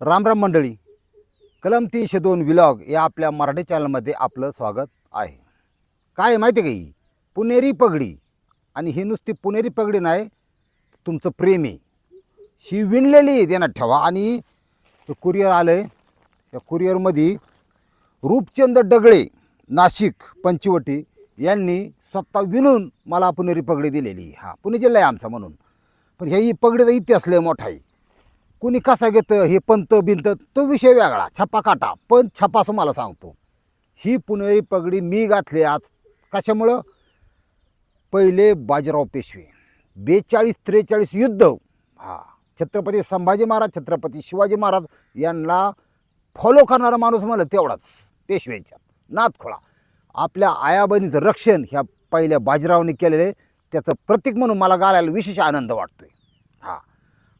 रामराम मंडळी. कलम तीनशे दोन विलॉग या आपल्या मराठी चॅनलमध्ये आपलं स्वागत आहे. काय माहिती आहे का ही? पुणेरी पगडी. आणि ही नुसती पुणेरी पगडी नाही तुमचं प्रेम. आहे ही विणलेली आहे त्यांना ठेवा. आणि कुरिअर आलं आहे त्या कुरिअरमध्ये रूपचंद डगळे नाशिक पंचवटी यांनी स्वतः विणून मला पुणेरी पगडी दिलेली हा पुणे जिल्हा आहे आमचा म्हणून. पण ह्या ही पगडीचा इतिहास लय मोठा आहे. कुणी कसा घेतं हे पंत बिंत तो विषय वेगळा. छप्पा काटा. पण छप्पा मला सांगतो. ही पुणेरी पगडी मी घातली आज. कशामुळं? पहिले बाजीराव पेशवे. बेचाळीस त्रेचाळीस युद्ध. हा. छत्रपती संभाजी महाराज छत्रपती शिवाजी महाराज यांना फॉलो करणारा माणूस म्हणलं तेवढाच. पेशव्यांच्या. नाथखोळा आपल्या आयाबहिणीचं रक्षण ह्या पहिल्या बाजीरावने केलेले त्याचं प्रतीक म्हणून मला गायला विशेष आनंद वाटतोय. हा.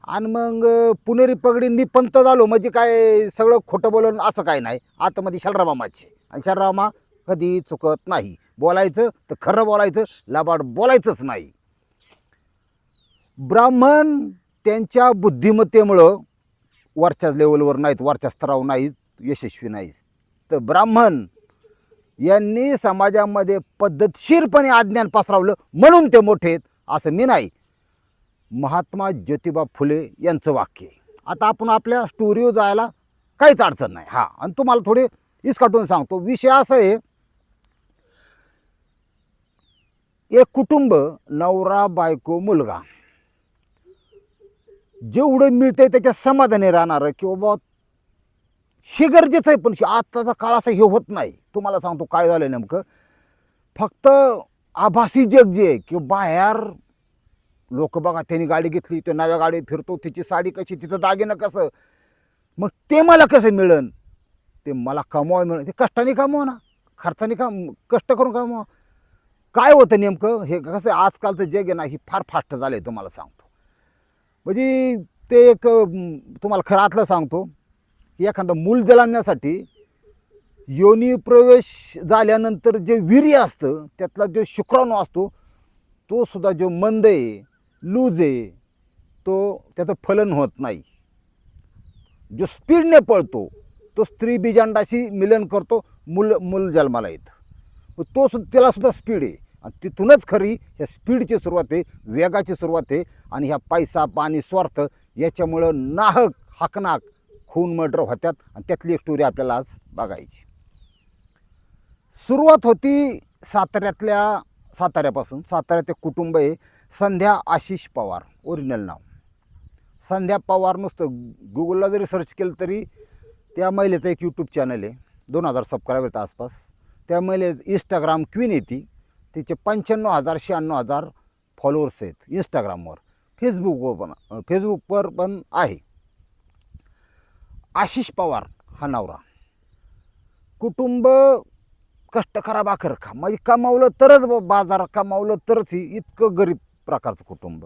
आणि मग पुणेरी पगडीन मी पंत झालो. म्हणजे काय सगळं खोटं बोलून असं काय नाही. आतमध्ये शलरामाचे आणि शलरामा कधी चुकत नाही. बोलायचं तर खरं बोलायचं लबाड बोलायचंच नाही. ब्राह्मण त्यांच्या बुद्धिमत्तेमुळं वरच्या लेवलवर नाहीत वरच्या स्तरावर नाहीत यशस्वी नाहीत. तर ब्राह्मण यांनी समाजामध्ये पद्धतशीरपणे अज्ञान पसरवलं म्हणून ते मोठे आहेत असं मी नाही. महात्मा ज्योतिबा फुले यांचं वाक्य आहे. आता आपण आपल्या स्टोरीवर जायला काहीच अडचण नाही. हां आणि तुम्हाला थोडे इसकाटून सांगतो. विषय असा आहे एक कुटुंब नवरा बायको मुलगा जेवढं मिळतंय त्याच्या समाधानी राहणारं की बाबा हे गरजेचं आहे पण आत्ताचा काळ असा हे होत नाही. तुम्हाला सांगतो काय झालं नेमकं. फक्त आभासी जग जे आहे की बाहेर लोक बघा त्यांनी गाडी घेतली तो नव्या गाडी फिरतो तिची साडी कशी तिचं दागिनं कसं? मग ते मला कसं मिळन? ते मला कमवाय मिळेल ते कष्टाने कमवा ना. खर्चाने काम कष्ट करून कमवा काय होतं नेमकं? हे कसं आहे, आजकालचं जग आहे ना ही फार फास्ट झालं आहे तुम्हाला सांगतो. म्हणजे ते एक तुम्हाला खरं आतलं सांगतो की एखादं मूल जलांण्यासाठी योनी प्रवेश झाल्यानंतर जे वीर्य असतं त्यातला जो शुक्राणू असतो तो सुद्धा जो मंद आहे लूज आहे तो त्याचं फलन होत नाही. जो स्पीडने पळतो तो स्त्री बीजांडाशी मिलन करतो मूल मूल जन्माला येतं. तो त्याला सुद्धा स्पीड आहे. आणि तिथूनच खरी ह्या स्पीडची सुरुवात आहे वेगाची सुरुवात आहे आणि ह्या पैसा पाणी स्वार्थ याच्यामुळं नाहक हाकनाक खून मर्डर होत्यात आणि त्यातली एक स्टोरी आपल्याला आज बघायची. सुरुवात होती साताऱ्यातल्या साताऱ्यापासून. साताऱ्यात एक कुटुंब आहे. संध्या आशिष पवार ओरिजिनल नाव. संध्या पवार नुसतं गुगलला जरी सर्च केलं तरी त्या महिलेचं एक यूट्यूब चॅनल आहे दोन हजार सबस्क्रायबर आसपास. त्या महिले इंस्टाग्राम क्वीन येते तिचे पंच्याण्णव हजार शहाण्णव हजार फॉलोअर्स आहेत इंस्टाग्रामवर फेसबुकवर पण फेसबुकवर पण आहे. आशिष पवार हा नवरा. कुटुंब कष्ट करा भाकर खा म्हणजे कमावलं तरच ब- बाजार कमावलं तरच ही इतकं गरीब प्रकारचं कुटुंब.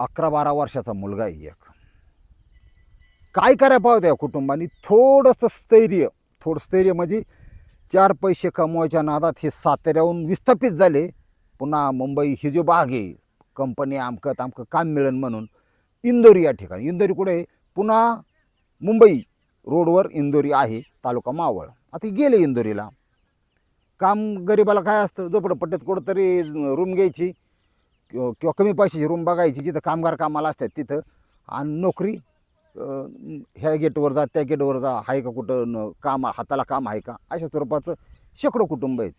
अकरा बारा वर्षाचा मुलगा आहे एक. काय करायला पाहिजे या कुटुंबाने? थोडंसं स्थैर्य. थोडं स्थैर्य म्हणजे चार पैसे कमवायच्या नादात हे साताऱ्याहून विस्थापित झाले. पुन्हा मुंबई ही जो भाग आहे कंपनी आमकं तामकं काम मिळेल म्हणून इंदोरी या ठिकाणी. इंदोरी कुठे पुन्हा मुंबई रोडवर इंदोरी आहे तालुका मावळ. आता गेले इंदोरीला. काम गरिबाला काय असतं? झोपडपट्ट्यात कुठंतरी रूम घ्यायची किंवा कमी पैशाची रूम बघायची जिथं कामगार कामाला असतात तिथं. आणि नोकरी ह्या गेटवर जा त्या गेटवर जा आहे का कुठं काम हाताला काम आहे का? अशा स्वरूपाचं शेकडो कुटुंब आहेत.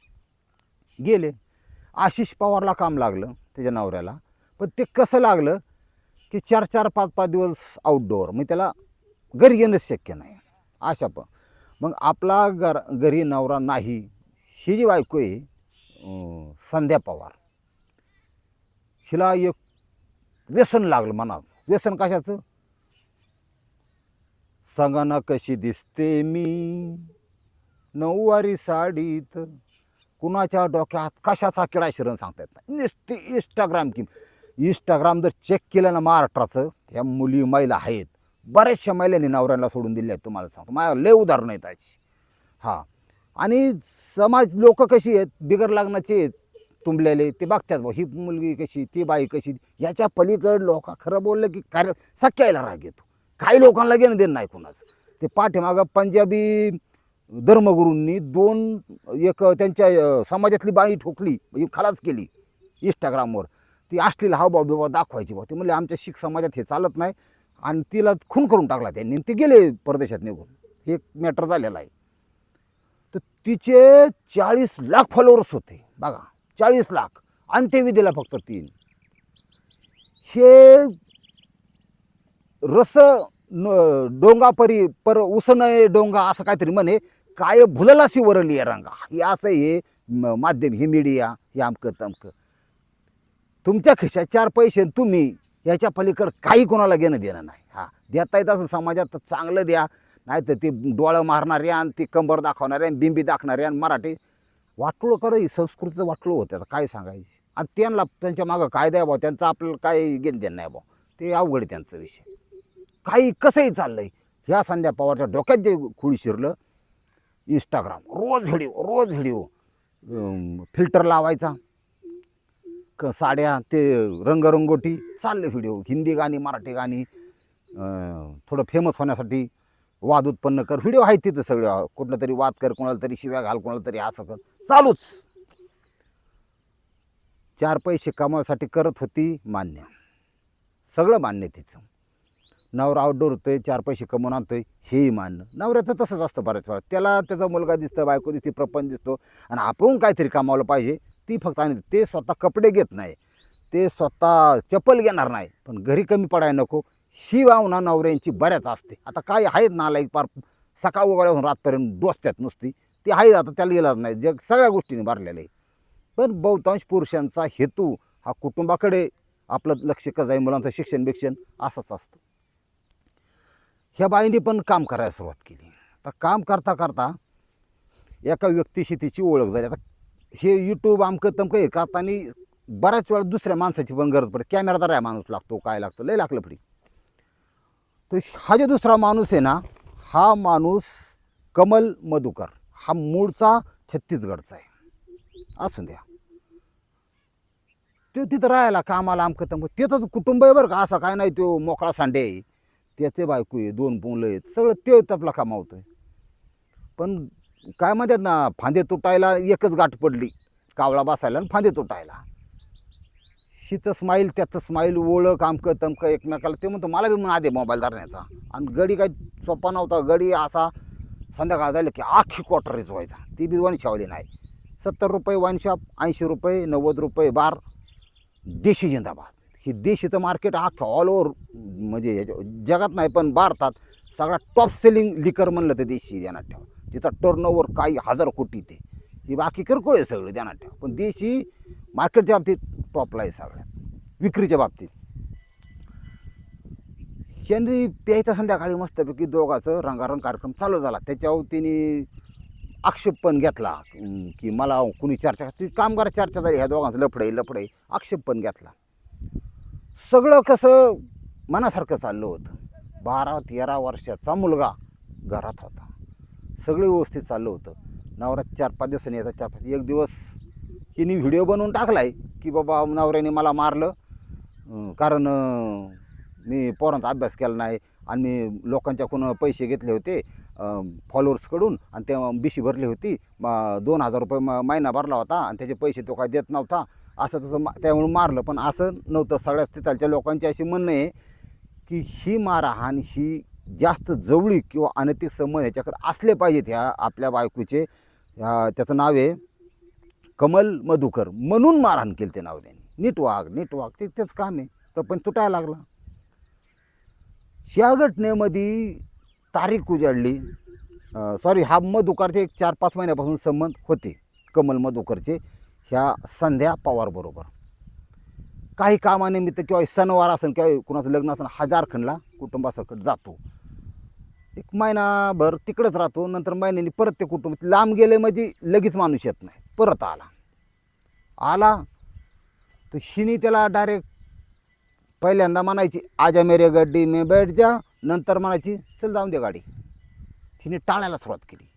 गेले. आशिष पवारला काम लागलं त्याच्या नवऱ्याला. पण ते कसं लागलं की चार चार पाच पाच दिवस आउटडोअर मग त्याला घरी येणंच शक्य नाही. अशा पण मग आपला घर घरी नवरा नाही ही जी बायको आहे संध्या पवार. हिला एक व्यसन लागलं मनात. व्यसन कशाचं? सांगा कशी दिसते मी. नऊवारी साडीत कुणाच्या डोक्यात कशाचा किडा शिरण सांगता येत नाही. नुसती इंस्टाग्राम की इंस्टाग्राम जर चेक केलं ना महाराष्ट्राचं ह्या मुली महिला आहेत. बऱ्याचशा महिलांनी नवऱ्याला सोडून दिल्या आहेत तुम्हाला सांगतो. माझ्या लय उदाहरणं आहेत त्याची हां. आणि समाज लोक कशी आहेत? बिगर लग्नाचे आहेत तुंबलेले ते बघतात बुवा, ही मुलगी कशी ती बाई कशी याच्या पलीकडे लोक खरं बोललं की कार्य सख्यायला राग येतो. काही लोकांना घेणं देणं नाही कोणाचं. ते पाठीमागं पंजाबी धर्मगुरूंनी दोन एक त्यांच्या समाजातली बाई ठोकली म्हणजे खलास केली इंस्टाग्रामवर ती असलेला हावभाव बिभाव दाखवायची भाऊ ते म्हणले आमच्या शीख समाजात हे चालत नाही. आणि तिला खून करून टाकला त्यांनी. ते गेले परदेशात निघून. हे मॅटर झालेलं आहे. तर तिचे चाळीस लाख फॉलोअर्स होते. बघा चाळीस लाख. अंत्यविधीला फक्त तीन. हे रस न- डोंगा परी पर उसनय डोंगा असं काहीतरी म्हणे काय भुलला वरली या रंगा. हे असं हे माध्यम हे मीडिया हे अमकं तमकं. तुमच्या खिशात चार पैसे तुम्ही याच्या पलीकडं काही कोणाला घेणं देणं नाही. हा देता येत असं समाजात चांगलं द्या. नाही तर ते डोळं मारणारे आणि ती कंबर दाखवणारे आणि बिंबी दाखवणारे आणि मराठी वाटलो कर संस्कृतीचं वाटलो होतं आता काय सांगायचं? आणि त्यांना त्यांच्या मागं कायदा आहे भाऊ त्यांचं आपल्याला काय घेणं देणं नाही भाऊ ते अवघड आहे त्यांचं विषय. काही कसंही चाललं आहे ह्या संध्या पवारच्या डोक्यात जे खुळी शिरलं इंस्टाग्राम रोज व्हिडिओ रोज व्हिडिओ फिल्टर लावायचा. क साड्या ते रंगरंगोटी चालले व्हिडिओ हिंदी गाणी मराठी गाणी थोडं फेमस होण्यासाठी वाद उत्पन्न कर. व्हिडिओ आहेत तिथं सगळे. कुठलं तरी वाद कर कोणाला तरी शिव्या घाल कोणाला तरी असं कर. चालूच. चार पैसे कमावासाठी करत होती मान्य. सगळं मान्य तिचं. नवरा आउटडोर होतोय चार पैसे कमवून आणतोय हेही मान्य. नवऱ्याचं तसंच असतं बऱ्याच वेळा. त्याला त्याचा मुलगा दिसतं बायको दिसते प्रपंच दिसतो. आणि आपण काहीतरी कमावलं पाहिजे. ती फक्त आणि ते स्वतः कपडे घेत नाही. ते स्वतः चप्पल घेणार नाही. पण घरी कमी पडायला नको. ही भावना नवऱ्यांची बऱ्याच असते. आता काय आहेत नालायक पार सकाळ उघड्याहून रातपर्यंत डोसत्यात नुसती. ती आहे आता त्याला इलाज नाही. जग सगळ्या गोष्टीने भरलेलं आहे. पण बहुतांश पुरुषांचा हेतू हा कुटुंबाकडे आपलं लक्ष कसं आहे मुलांचं शिक्षण बिक्षण असंच असतं. ह्या बाईंनी पण काम करायला सुरुवात केली. आता काम करता करता एका व्यक्तीशी तिची ओळख झाली. आता हे यूट्यूब आमकं तमकं हे करताना बऱ्याच वेळा दुसऱ्या माणसाची पण गरज पडते. कॅमेरादार आहे माणूस लागतो काय लागतं लय लागलं पडी तर हा जो दुसरा माणूस आहे ना हा माणूस कमल मधुकर हा मूळचा छत्तीसगडचा आहे. असून द्या. तो तिथं राहायला कामाला आमकं तमकं त्याचंच कुटुंब आहे बरं का असं काय नाही तो मोकळा सांडे आहे. त्याचे बायको आहे दोन मुलं आहेत सगळं ते आपला आहे पण काय म्हणतात ना फांदे तुटायला एकच गाठ पडली. कावळा बसायला आणि फांदे तुटायला. शीचं स्माईल त्याचं स्माईल ओळख आमकं तमकं एकमेकाला ते म्हणतो मला बी म्हणून आधी मोबाईल धरण्याचा. आणि गडी काही सोपा नव्हता. गडी असा संध्याकाळ झालं की आखी क्वार्टर व्हायचा. ती बी वनशावली नाही. सत्तर रुपये वाईन शॉप ऐंशी रुपये नव्वद रुपये बार देशी जिंदाबाद. ही देशीचं मार्केट अख्खं ऑल ओव्हर म्हणजे याच्या- जगात नाही पण भारतात सगळा टॉप सेलिंग लिकर म्हणलं तर देशी ध्यानात ठेवा. तिचा टर्न ओव्हर काही हजार कोटी ते. ही बाकी किरकोळ आहे सगळं ध्यानात ठेवा. पण देशी मार्केटच्या बाबतीत टॉपला आहे सगळ्यात. विक्रीच्या बाबतीत. शेंद्री प्यायचा संध्याकाळी मस्तपैकी दोघाचं रंगारंग कार्यक्रम चालू झाला. त्याच्यावर तिने आक्षेप पण घेतला की मला कुणी चर्चा ती कामगार चर्चा झाली ह्या दोघांचं लफडे लफडे. आक्षेप पण घेतला. सगळं कसं मनासारखं चाललं होतं. बारा तेरा वर्षाचा मुलगा घरात होता. सगळं व्यवस्थित चाललं होतं. नवरा चार पाच दिवसांनी येतात चार पाच एक दिवस हिने व्हिडिओ बनवून टाकलाय की बाबा नवऱ्याने मला मारलं. कारण मी पोरांचा अभ्यास केला नाही आणि मी लोकांच्याकडून पैसे घेतले होते फॉलोअर्सकडून आणि ते बिशी भरली होती. म- दोन हजार रुपये म महिना भरला होता आणि त्याचे पैसे तो काय देत नव्हता. असं तसं मा त्यामुळे मारलं. पण असं नव्हतं. सगळ्या तिथालच्या लोकांची अशी म्हणणं आहे की ही मारहाण ही जास्त जवळीक किंवा अनैतिक संबंध ह्याच्याकडे असले पाहिजेत ह्या आपल्या बायकोचे. त्याचं नाव आहे कमल मधुकर. म्हणून मारहाण केली ते नाव त्यांनी नीट वाघ नीट वाघ. ते तेच काम आहे. प्रपंच तुटायला लागला. या घटनेमध्ये तारीख उजाडली. सॉरी हा मधुकरचे एक चार पाच महिन्यापासून संबंध होते कमल मधुकरचे ह्या संध्या पवारबरोबर काही कामानिमित्त किंवा सणवार असेल किंवा कुणाचं लग्न असेल हजार खंडला कुटुंबासकट जातो. एक महिनाभर तिकडंच राहतो नंतर महिन्याने परत ते कुटुंब लांब गेले म्हणजे लगेच माणूस येत नाही. परत आला. आला तर शिनी त्याला डायरेक्ट पहिल्यांदा म्हणायची आजा मेरे गड्डी मे बैठ जा. नंतर म्हणायची चल जाऊन दे गाडी. हिने टाळायला सुरुवात केली.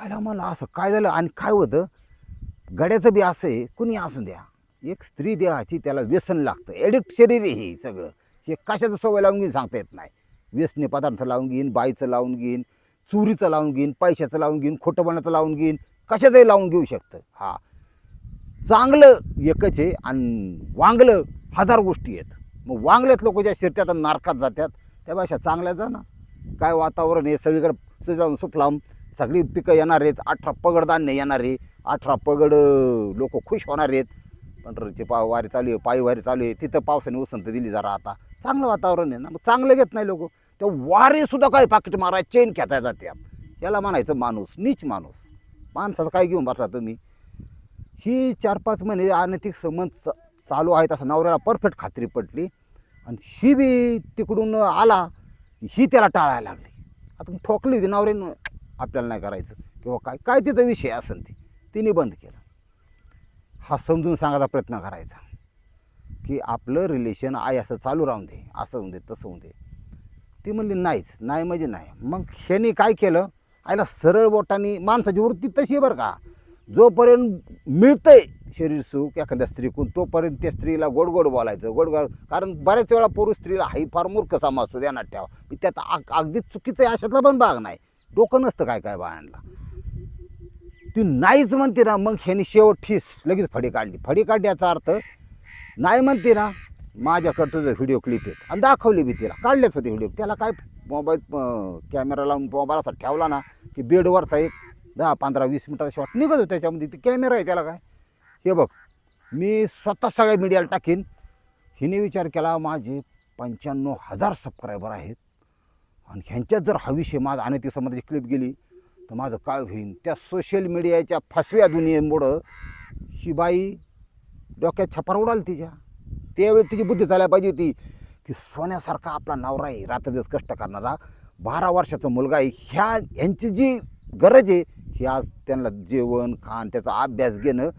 आयला मला असं काय झालं? आणि काय होतं? गड्याचं बी असं आहे कुणी असून द्या. एक स्त्री देहाची त्याला व्यसन लागतं. एडिक्ट शरीर आहे हे सगळं. हे कशाचं सवय लावून घेऊन सांगता येत नाही. व्यसने पदार्थ लावून घेईन बाईचं लावून घेईन चोरीचं लावून घेईन पैशाचं लावून घेईन खोटंपणाचं लावून घेईन कशाचंही लावून घेऊ शकतं. हा. चांगलं एकच आहे आणि वांगलं हजार गोष्टी आहेत. मग वांगल्यात लोक ज्या शिरत्यात आणि नारकात जातात त्यापेक्षा चांगल्या जा ना. काय वातावरण आहे? सगळीकडे सुजाऊन सुफलाम सगळी पिकं येणार आहेत अठरा पगड धान्य येणार आहे अठरा पगड लोक खुश होणार आहेत. पंढरीची पाव वारी चालू आहे पायी वारी चालू आहे तिथं पावसाने उसंत दिली जरा आता. चांगलं वातावरण आहे ना. मग चांगलं घेत नाही लोक. त्या वारेसुद्धा काय पाकिट मारा चेन खेचाय जाते याला म्हणायचं माणूस नीच माणूस. माणसाचं काय घेऊन बसला तुम्ही? ही चार पाच महिने अनैतिक संबंध चा- चालू आहेत असं नवऱ्याला परफेक्ट खात्री पटली. आणि ही बी तिकडून आला ही त्याला टाळायला लागली. आता ठोकली होती नवऱ्यानं आपल्याला नाही करायचं. किंवा काय काय तिथं विषय असेल ती. तिने बंद केलं. हा समजून सांगायचा प्रयत्न करायचा. की आपलं रिलेशन आहे असं चालू राहून दे असं होऊन दे तसं होऊन दे. ती म्हणली नाहीच नाही म्हणजे नाही. मग ह्यानी काय केलं? आयला सरळ बोटांनी माणसाची वृत्ती तशी आहे बरं का. जोपर्यंत मिळतंय शरीर सुख एखाद्या स्त्रीकून तोपर्यंत त्या स्त्रीला गोड गोड बोलायचं गोड गोड कारण बऱ्याच वेळा पुरुष स्त्रीला हाही फार मूर्ख समजतो ध्यानात ठेवा. मी त्यात अगदी चुकीचं आहे अशातला पण भाग नाही. डोकं नसतं काय काय बायांना ती नाहीच म्हणते ना मग ह्यानी शेवट ठीस लगेच फडी काढली. फडी काढण्याचा अर्थ नाही म्हणते ना माझ्याकडचं तुझं व्हिडिओ क्लिप आहेत. आणि दाखवली बी तिला. काढलेच होते व्हिडिओ त्याला काय मोबाईल कॅमेरा लावून मोबाईल असा ठेवला ना की बेडवरचा एक दहा पंधरा वीस मिनटाचा शॉट निघत होता. त्याच्यामध्ये ते कॅमेरा आहे त्याला काय. हे बघ मी स्वतः सगळ्या मीडियाला टाकीन. हिने विचार केला माझे पंच्याण्णव हजार सबस्क्रायबर आहेत. आणि ह्यांच्यात जर हा विषय माझा आणि ती क्लिप गेली तर माझं काय होईल त्या सोशल मीडियाच्या फसव्या दुनियेमुळं शिबाई डोक्यात छपार उडाल तिच्या. त्यावेळी तिची बुद्धी चालायला पाहिजे होती. की सोन्यासारखा आपला नवरा आहे रात्रदिवस कष्ट करणारा. बारा वर्षाचा मुलगा आहे. ह्या ह्यांची जी गरज आहे ही आज त्यांना जेवण खाण त्याचा अभ्यास घेणं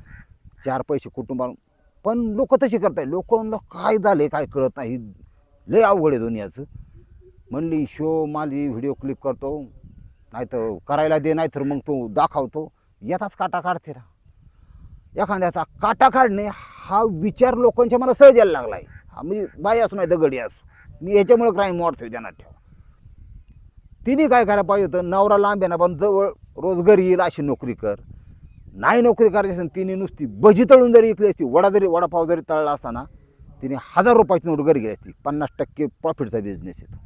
चार पैसे कुटुंबा पण लोक तशी करताय लोकांना काय झालं काय कळत नाही. लय अवघड आहे दुनियाचं. म्हणली शो माली व्हिडिओ क्लिप करतो. नाही तर करायला दे नाही तर मग तो दाखवतो. येताच काटा काढते ना एखाद्याचा काटा काढणे हा विचार लोकांच्या मला सहज यायला लागला आहे. हा म्हणजे बाई असू नाही दगडी असू. मी याच्यामुळे क्राईम वाढतोय त्यांना ठेवा तिने काय करायला पाहिजे होतं? नवरा लांब येणार पण जवळ रोज येईल अशी नोकरी कर. नाही नोकरी करायची असेल तिने नुसती भजी तळून जरी विकली असती वडा जरी वडापाव जरी तळला असताना तिने हजार रुपयाची नोट घरी गेली असती. पन्नास टक्के प्रॉफिटचा बिझनेस येतो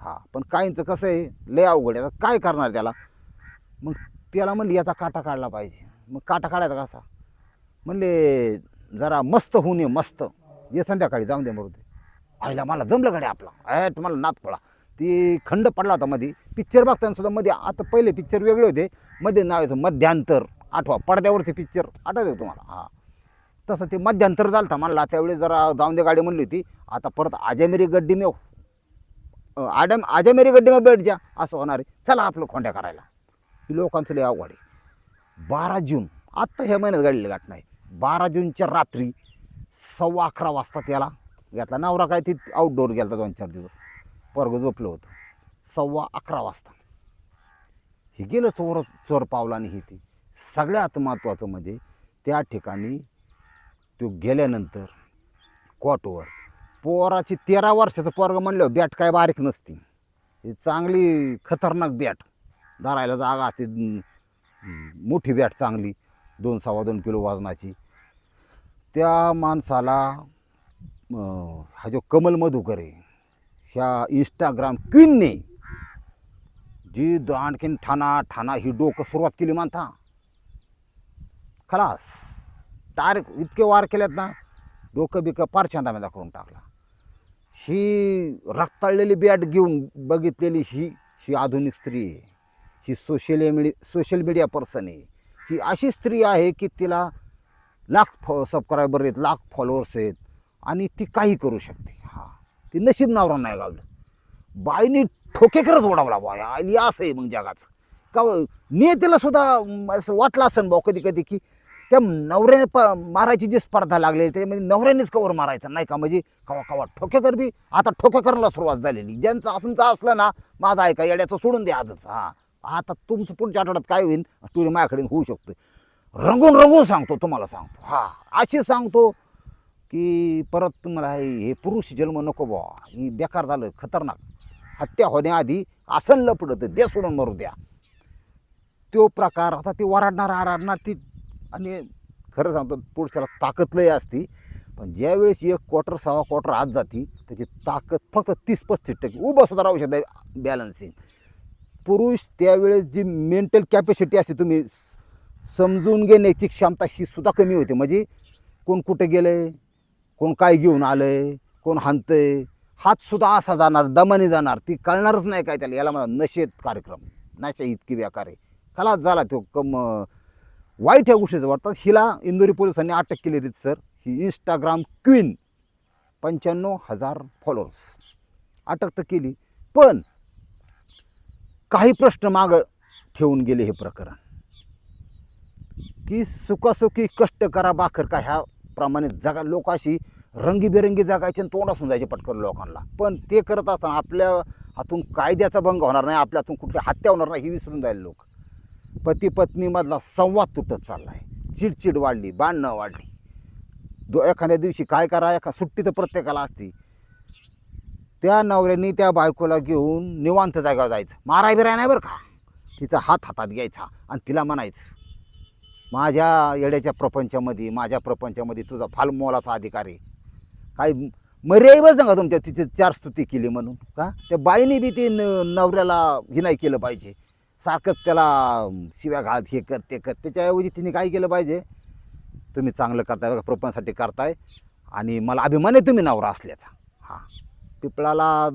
हा पण काहींचं कसं आहे लय अवघड आहे. आता काय करणार त्याला? मग त्याला म्हणली याचा काटा काढला पाहिजे. मग काटा काढायचा कसा? म्हणले जरा मस्त होऊन ये मस्त. ये संध्याकाळी जाऊन दे मरू दे. आईला मला जमलं गड्या आपला. ऐ तुम्हाला नात पडा ती खंड पडला होता मध्ये पिक्चर बघताना सुद्धा मध्ये आता पहिले पिक्चर वेगळे होते. मध्ये नावाचं मध्यांतर. आठवा पडद्यावरचे पिक्चर आठवते तुम्हाला? हां. तसं ते मध्यांतर झालं होतं मला त्यावेळी जरा जाऊन दे गाडी म्हणली होती. आता परत आजामेरी गड्डी मे आडम आजामेरी गड्डी मे बैठ जा. असं होणार आहे. चला आपलं खोंड्या करायला. ही लोकांचं लय अवघड आहे. बारा जून. आत्ता ह्या महिन्यात गाडीला गाठ नाही बारा जूनच्या रात्री सव्वा अकरा वाजता त्याला घेतला. नवरा काय ती आउटडोअर गेला दोन चार दिवस. पोरगं झोपलं होतं. सव्वा अकरा वाजता. हे गेलं चोर चोर पावलाने ही ती. सगळ्यात महत्त्वाचं म्हणजे त्या ठिकाणी तो गेल्यानंतर क्वाटोवर पोराची तेरा वर्षाचं पोरग म्हणलं बॅट काय बारीक नसती. ही चांगली खतरनाक बॅट. धरायला जागा असते. मोठी बॅट चांगली. दोन सव्वा दोन किलो वजनाची. त्या माणसाला हा जो कमल मधुकर आहे ह्या इंस्टाग्राम क्वीनने जी द- आणखीन ठाणा ठाणा ही डोकं सुरुवात केली म्हणता खलास. डायरेक्ट इतके वार केलेत ना डोकं बिकं फार छंदामेदा करून टाकला. ही रक्ताळलेली बॅट घेऊन बघितलेली ही ही आधुनिक स्त्री आहे. ही social media social media person आहे. ही अशी स्त्री आहे की तिला लाख फॉ सबस्क्रायबर आहेत लाख फॉलोअर्स आहेत आणि ती काही करू शकते. हां ती नशीब नावरा नाही गावलं. बाईने ठोकेकरच ओढावला बाय आणि असं आहे मग जगाचं. का हो, नेत्याला सुद्धा असं वाटलं असेल भाऊ कधी कधी की त्या नवऱ्याने प मारायची जी स्पर्धा लागलेली त्याच्यामध्ये म्हणजे नवऱ्यानेच कवर मारायचं. नाही का म्हणजे कवा कवा ठोकेकर बी आता ठोकेकरला सुरुवात झालेली. ज्यांचं असूनचा असलं ना माझं ऐका येड्याचं सोडून द्या आजच. हां आता तुमचं पुढच्या आठवड्यात काय होईल तुझ्या माझ्याकडे होऊ शकतो रंगून रंगून सांगतो तुम्हाला सांगतो. हा अशी सांगतो की परत तुम्हाला हे पुरुष जन्म नको बुवा ही बेकार झालं खतरनाक. हत्या होण्याआधी आसन लपडत दे सोडून मरू द्या. तो प्रकार आता ते वराडणार आराडणार ती आणि खरं सांगतो पुरुषाला ताकद लय असती पण ज्यावेळेस एक क्वार्टर सहा क्वार्टर आत जाती त्याची ताकद फक्त तीस पस्तीस टक्के. उभं सुद्धा राहू शकता बॅलन्सिंग पुरुष त्यावेळेस जी मेंटल कॅपॅसिटी असते तुम्ही समजून घेण्याची क्षमता ही सुद्धा कमी होते. म्हणजे कोण कुठे गेलं आहे कोण काय घेऊन आलं आहे कोण हाणतंय आहे हातसुद्धा असा जाणार दमाने जाणार ती कळणारच नाही काय त्याला. याला म्हणा नशेत कार्यक्रम. नशा इतकी व्याकार आहे. खलास झाला तो कम वाईट ह्या गोष्टीचं वाटतात हिला इंदोरी पोलिसांनी अटक केली रीत सर. ही इंस्टाग्राम क्वीन पंच्याण्णव हजार फॉलोअर्स अटक तर केली. पण काही प्रश्न मागं ठेवून गेले हे प्रकरण. की सुखासुखी कष्ट करा बाखर का ह्या प्रमाणे जगा लोक अशी रंगीबेरंगी जगायचे आणि तोंड असून जायचे पटकन लोकांना. पण ते करत असताना आपल्या हातून कायद्याचा भंग होणार नाही आपल्या हातून कुठली हत्या होणार नाही ही विसरून जाईल लोक. पती पत्नीमधला संवाद तुटत चालला आहे चिडचिड वाढली बांधणं वाढली. दो एखाद्या दिवशी काय करा एका सुट्टी तर प्रत्येकाला असती. त्या नवऱ्याने त्या बायकोला घेऊन निवांत जागेवर जायचं. माराय बिराय नाही बरं का? तिचा हात हातात घ्यायचा आणि तिला म्हणायचं माझ्या येड्याच्या प्रपंचामध्ये माझ्या प्रपंचामध्ये तुझा फाल मोलाचा अधिकार आहे. काही मर्यादा सांगा तुमच्या तिथे चार स्तुती केली म्हणून का? त्या बाईने बी ते न- नवऱ्याला हे नाही केलं पाहिजे. सारखंच त्याला शिव्या घात हे कर ते कर त्याच्याऐवजी तिने काय केलं पाहिजे? तुम्ही चांगलं करताय बघा प्रपंचासाठी करताय आणि मला अभिमान आहे तुम्ही नवरा असल्याचा. हां. पिपळाला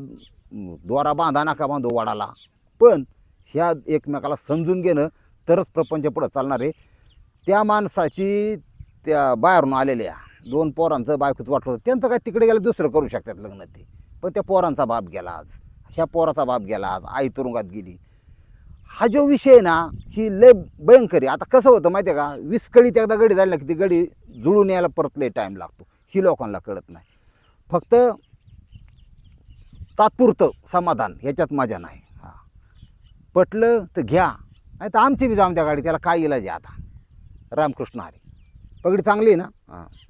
दोरा बांधा नका बांधू वाडाला. पण ह्या एकमेकाला समजून घेणं तरच प्रपंच पुढं चालणार आहे. त्या माणसाची त्या बाहेरून आलेल्या दोन पोरांचं बायकोच वाटलं होतं. त्यांचं काय तिकडे गेलं दुसरं करू शकतात लग्न ते. पण त्या पोरांचा बाप गेला आज. ह्या पोराचा बाप गेला आज. आई तुरुंगात गेली. हा जो विषय आहे ना ही लय भयंकर आहे. आता कसं होतं माहिती आहे का विस्कळीत एकदा गडी झाली की ती गडी जुळून यायला परत लय टाईम लागतो. ही लोकांना कळत नाही. फक्त तात्पुरतं समाधान ह्याच्यात मजा नाही. हां. पटलं तर घ्या. नाही तर आमची बी जाऊन त्या गाडी. त्याला काय इलाज आहे आता? रामकृष्ण हरी. पगडी चांगली आहे ना? हां.